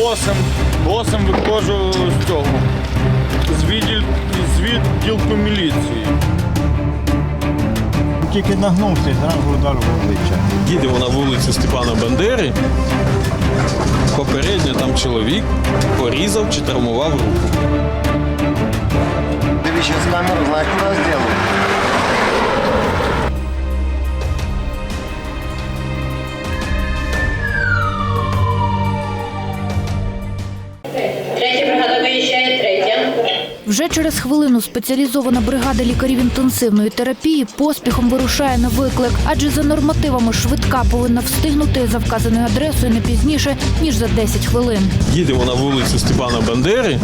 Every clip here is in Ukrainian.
босом. Босом виходжу з цього. З, відділ, з відділку міліції. Тільки нагнувся, зразу удар в обличчя. Їдемо на вулицю Степана Бандери. Попередньо там чоловік порізав чи травмував руку. Ты сейчас камеру знаешь, куда сделаю? Третя Вже через хвилину спеціалізована бригада лікарів інтенсивної терапії поспіхом вирушає на виклик, адже за нормативами швидка повинна встигнути за вказаною адресою не пізніше ніж за 10 хвилин. Їдемо на вулицю Степана Бандери.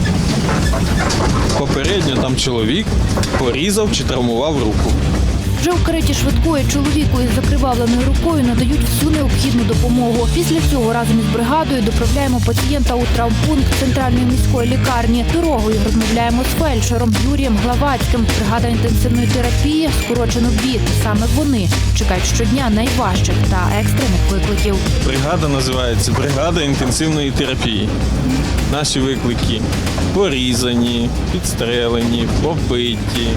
Попередньо там чоловік порізав чи травмував руку. Вже в кареті швидкої чоловіку із закривавленою рукою надають всю необхідну допомогу. Після цього разом із бригадою доправляємо пацієнта у травмпункт центральної міської лікарні. Дорогою розмовляємо з фельдшером Юрієм Главацьким. Бригада інтенсивної терапії скорочено БІД. Саме вони чекають щодня найважчих та екстрених викликів. Бригада називається Бригада інтенсивної терапії. Наші виклики порізані, підстрелені, побиті,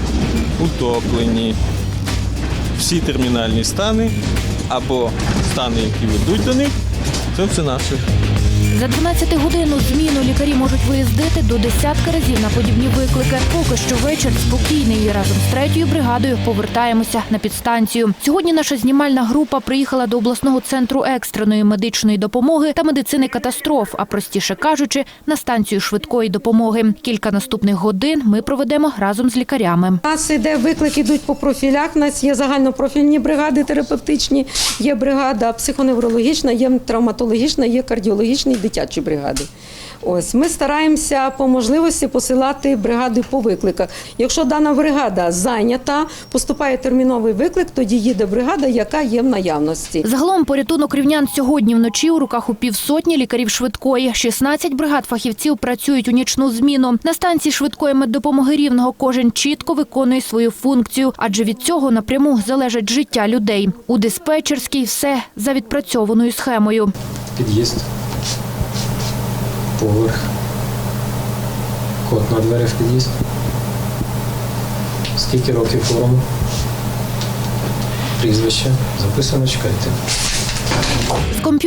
утоплені. Всі термінальні стани або стани, які ведуть до них, це все наше. За 12-годинну зміну лікарі можуть виїздити до десятка разів на подібні виклики. Поки що вечір спокійний. І разом з третьою бригадою повертаємося на підстанцію. Сьогодні наша знімальна група приїхала до обласного центру екстреної медичної допомоги та медицини катастроф, а простіше кажучи, на станцію швидкої допомоги. Кілька наступних годин ми проведемо разом з лікарями. У нас йде виклик, ідуть по профілях. У нас є загальнопрофільні бригади терапевтичні, є бригада психоневрологічна, є травматологічна, є кардіологічна і дитячі бригади. Ось ми стараємося по можливості посилати бригади по викликах. Якщо дана бригада зайнята, поступає терміновий виклик, тоді їде бригада, яка є в наявності. Загалом порятунок рівнян сьогодні вночі у руках у півсотні лікарів швидкої. 16 бригад фахівців працюють у нічну зміну. На станції швидкої меддопомоги рівного кожен чітко виконує свою функцію, адже від цього напряму залежить життя людей. У диспетчерській все за відпрацьованою схемою. Під'їзд. Поверх. Код на дверях під'їзд. Скільки років форму? Прізвище. Записано, чекайте.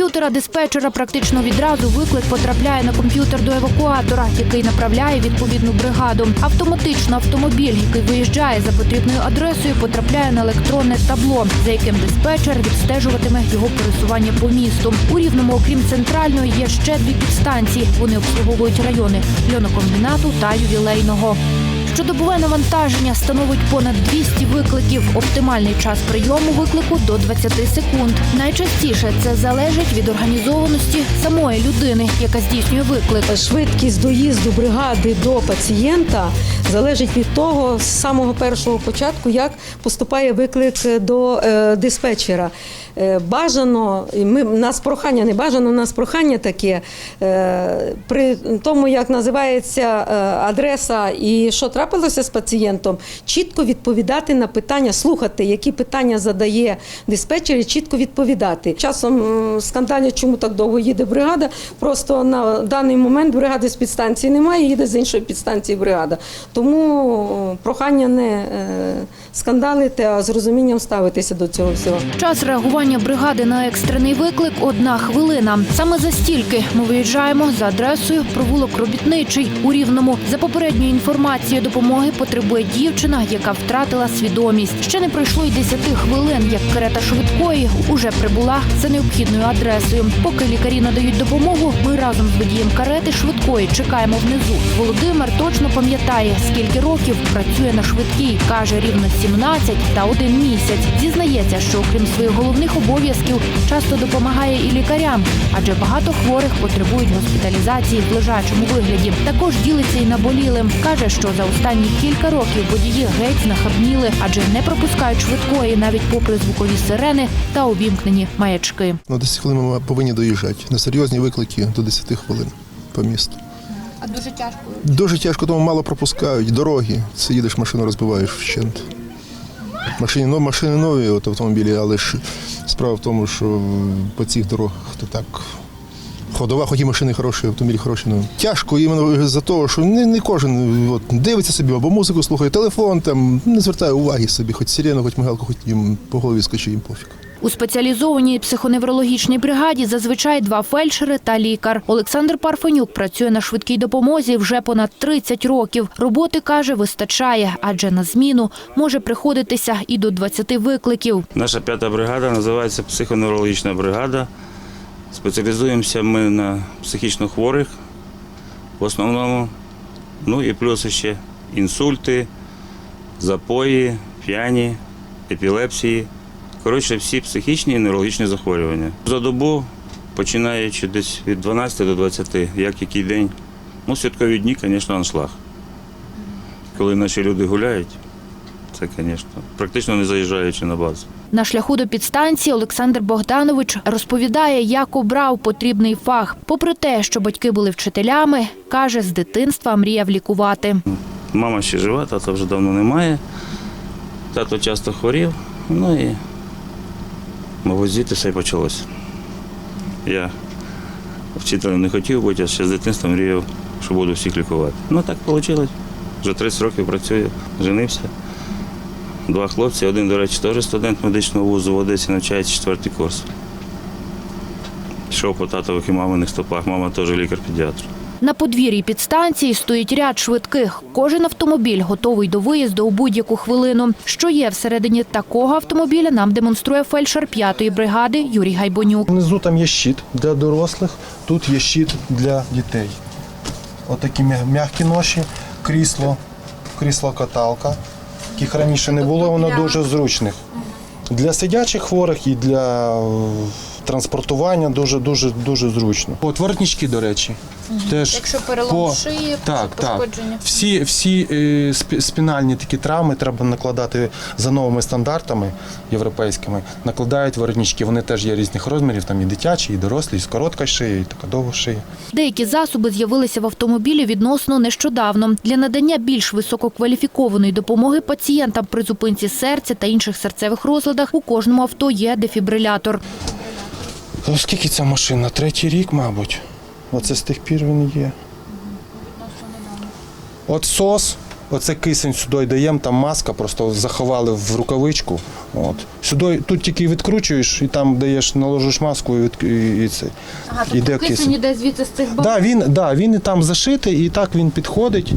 Комп'ютера диспетчера практично відразу виклик потрапляє на комп'ютер до евакуатора, який направляє відповідну бригаду. Автоматично автомобіль, який виїжджає за потрібною адресою, потрапляє на електронне табло, за яким диспетчер відстежуватиме його пересування по місту. У рівному, окрім центральної, є ще дві підстанції. Вони обслуговують райони льонокомбінату та ювілейного. Щодобове навантаження становить понад 200 викликів. Оптимальний час прийому виклику до 20 секунд. Найчастіше це залежить від організованості самої людини, яка здійснює виклик. Швидкість доїзду бригади до пацієнта залежить від того з самого першого початку, як поступає виклик до е, диспетчера. Е, бажано, ми, нас прохання не бажано, нас прохання таке. Е, при тому, як називається е, адреса і що трапилося з пацієнтом, чітко відповідати на питання, слухати, які питання задає диспетчер, і чітко відповідати. Часом м, скандалять, чому так довго їде бригада. Просто на даний момент бригади з підстанції немає, їде з іншої підстанції бригада. Тому прохання не скандалити, а з розумінням ставитися до цього всього. Час реагування бригади на екстрений виклик одна хвилина. Саме за стільки ми виїжджаємо за адресою провулок робітничий у рівному. За попередньою інформацією допомоги потребує дівчина, яка втратила свідомість. Ще не пройшло й 10 хвилин, як карета швидкої уже прибула за необхідною адресою. Поки лікарі надають допомогу, ми разом з водієм карети швидкої чекаємо внизу. Володимир точно пам'ятає, скільки років працює на швидкій. каже рівно 17 та один місяць. Зізнається, що окрім своїх головних обов'язків часто допомагає і лікарям, адже багато хворих потребують госпіталізації в лежачому вигляді. Також ділиться і наболілим. каже, що за останні кілька років водії геть знахабніли, адже не пропускають швидкої навіть попри звукові сирени та увімкнені маячки. На 10 хвилин ми повинні доїжджати. На серйозні виклики до 10 хвилин по місту. А дуже тяжко. Дуже тяжко, тому мало пропускають. Дороги. Це їдеш, машину розбиваєш вщент. Машини, ну, машини нові от автомобілі, але ж справа в тому, що по цих дорогах то так ходова, хоч і машини хороші, автомобілі хороші. Ну тяжко іменно за того, що не, не кожен от, дивиться собі або музику слухає, телефон там не звертає уваги собі, хоч сирену, хоч мигалку, хоч їм по голові скаче, їм пофіг. У спеціалізованій психоневрологічній бригаді зазвичай два фельдшери та лікар. Олександр Парфенюк працює на швидкій допомозі вже понад 30 років. Роботи каже, вистачає, адже на зміну може приходитися і до 20 викликів. Наша п'ята бригада називається психоневрологічна бригада. Спеціалізуємося ми на психічно хворих в основному. Ну і плюс ще інсульти, запої, п'яні, епілепсії. Коротше, всі психічні і неврологічні захворювання. За добу, починаючи десь від 12 до 20, як який день. Ну, святкові дні, звісно, аншлаг. Коли наші люди гуляють, це, звісно, практично не заїжджаючи на базу. На шляху до підстанції Олександр Богданович розповідає, як обрав потрібний фах. Попри те, що батьки були вчителями, каже, з дитинства мріяв лікувати. Мама ще жива, тата вже давно немає. Тато часто хворів, ну і, мабуть, звідти все й почалося. Я вчителем не хотів бути, а ще з дитинства мріяв, що буду всіх лікувати. Ну так вийшло. Вже 30 років працюю, женився. Два хлопці, один, до речі, теж студент медичного вузу в Одесі навчається четвертий курс. Пішов по татових і маминих стопах, мама теж лікар-педіатр. На подвір'ї підстанції стоїть ряд швидких. Кожен автомобіль готовий до виїзду у будь-яку хвилину. Що є всередині такого автомобіля, нам демонструє фельдшер 5-ї бригади Юрій Гайбонюк. Внизу там є щит для дорослих, тут є щит для дітей. Отакі м'я- м'які ноші, крісло, крісло-каталка, яких раніше не було, воно дуже зручних. Для сидячих хворих і для е, транспортування дуже дуже дуже зручно. От воротнички, до речі, теж Якщо перелом по- шиї, так, так. пошкодження. Всі, всі е, спі- спінальні такі травми треба накладати за новими стандартами європейськими. Накладають воротнички. Вони теж є різних розмірів, там і дитячі, і дорослі, і з короткою шиєю, і така довга шия. Деякі засоби з'явилися в автомобілі відносно нещодавно. Для надання більш висококваліфікованої допомоги пацієнтам при зупинці серця та інших серцевих розладах у кожному авто є дефібрилятор. Ну, Скільки ця машина? Третій рік, мабуть. Оце з тих пір він є. От сос, оце кисень сюди даємо, там маска, просто заховали в рукавичку. От. Сюди, тут тільки відкручуєш і там даєш, наложиш маску і, від, і, і це. Іде кисень. іде звідси з цих Да, він, да, він і там зашитий, і так він підходить.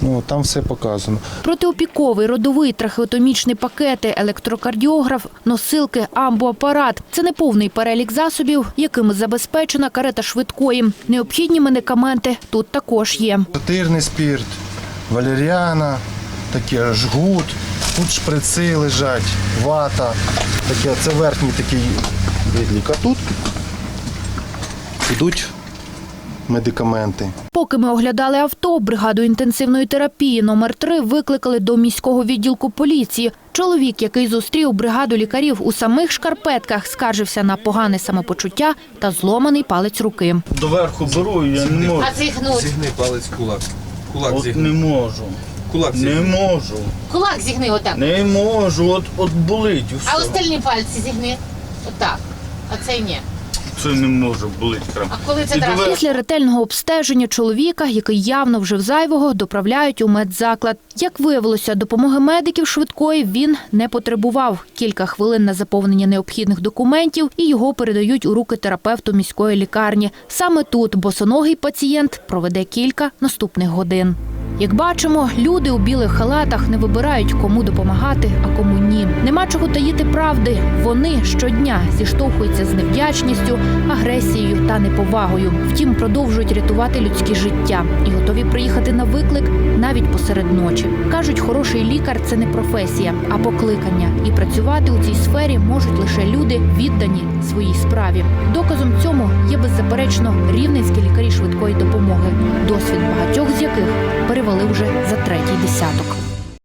Ну, там все показано. Протиопіковий, родовий, трахеотомічний пакети, електрокардіограф, носилки, амбоапарат – це не повний перелік засобів, якими забезпечена карета швидкої. Необхідні медикаменти тут також є. Сатирний спірт, валеріана, таке жгут, тут шприци лежать, вата, таке, це верхній такий відлік. А тут йдуть медикаменти. Поки ми оглядали авто, бригаду інтенсивної терапії номер 3 викликали до міського відділку поліції. Чоловік, який зустрів бригаду лікарів у самих шкарпетках, скаржився на погане самопочуття та зломаний палець руки. Доверху беру, я не можу. А зігнуть. Зігни палець кулак. Кулак От зігни. не можу. Кулак Не можу. Кулак зігни отак. Не можу. От, от болить. і А остальні пальці зігни. Отак. А цей ні. Це не можу, болить прям. А коли це треба? Після ретельного обстеження чоловіка, який явно вжив зайвого, доправляють у медзаклад. Як виявилося, допомоги медиків швидкої він не потребував. Кілька хвилин на заповнення необхідних документів і його передають у руки терапевту міської лікарні. Саме тут босоногий пацієнт проведе кілька наступних годин. Як бачимо, люди у білих халатах не вибирають, кому допомагати, а кому ні. Нема чого таїти правди. Вони щодня зіштовхуються з невдячністю, агресією та неповагою. Втім, продовжують рятувати людські життя і готові приїхати на виклик навіть посеред ночі. кажуть, хороший лікар це не професія, а покликання. І працювати у цій сфері можуть лише люди, віддані своїй справі. Доказом цьому є беззаперечно рівненські лікарі швидкої допомоги, досвід багатьох з яких перевели вже за третій десяток.